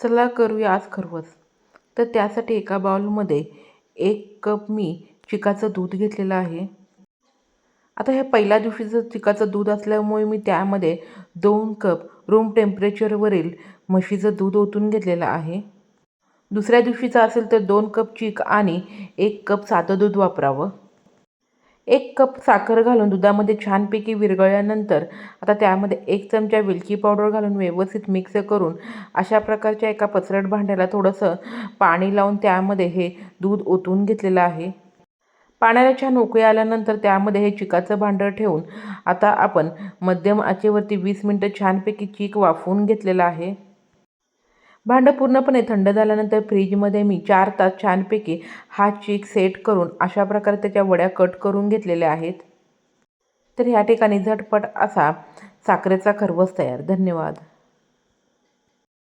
चला करूया आज खरवस. तर त्यासाठी एका बाउलमध्ये एक कप मी चिकाचं दूध घेतलेलं आहे. आता ह्या पहिल्या दिवशीचं चिकाचं दूध असल्यामुळे मी त्यामध्ये दोन कप रूम टेम्परेचरवरील म्हशीचं दूध ओतून घेतलेलं आहे. दुसऱ्या दिवशीचं असेल तर दोन कप चिक आणि एक कप साधं दूध वापरावं. एक कप साखर घालून दुधामध्ये छानपैकी विरघळल्यानंतर आता त्यामध्ये एक चमचा वेलची पावडर घालून व्यवस्थित मिक्स करून अशा प्रकारच्या एका पसरट भांड्याला थोडंसं पाणी लावून त्यामध्ये हे दूध ओतून घेतलेलं आहे. पाण्याला छान उकळी आल्यानंतर त्यामध्ये हे चिकाचं भांडं ठेवून आता आपण मध्यम आचेवरती वीस मिनटं छानपैकी चीक वाफवून घेतलेलं आहे. भांडं पूर्णपणे थंड झाल्यानंतर फ्रीजमध्ये मी चार तास छानपैकी हा चीक सेट करून अशा प्रकारे त्याच्या वड्या कट करून घेतलेल्या आहेत. तर ह्या ठिकाणी झटपट असा साखरेचा खरवस तयार. धन्यवाद.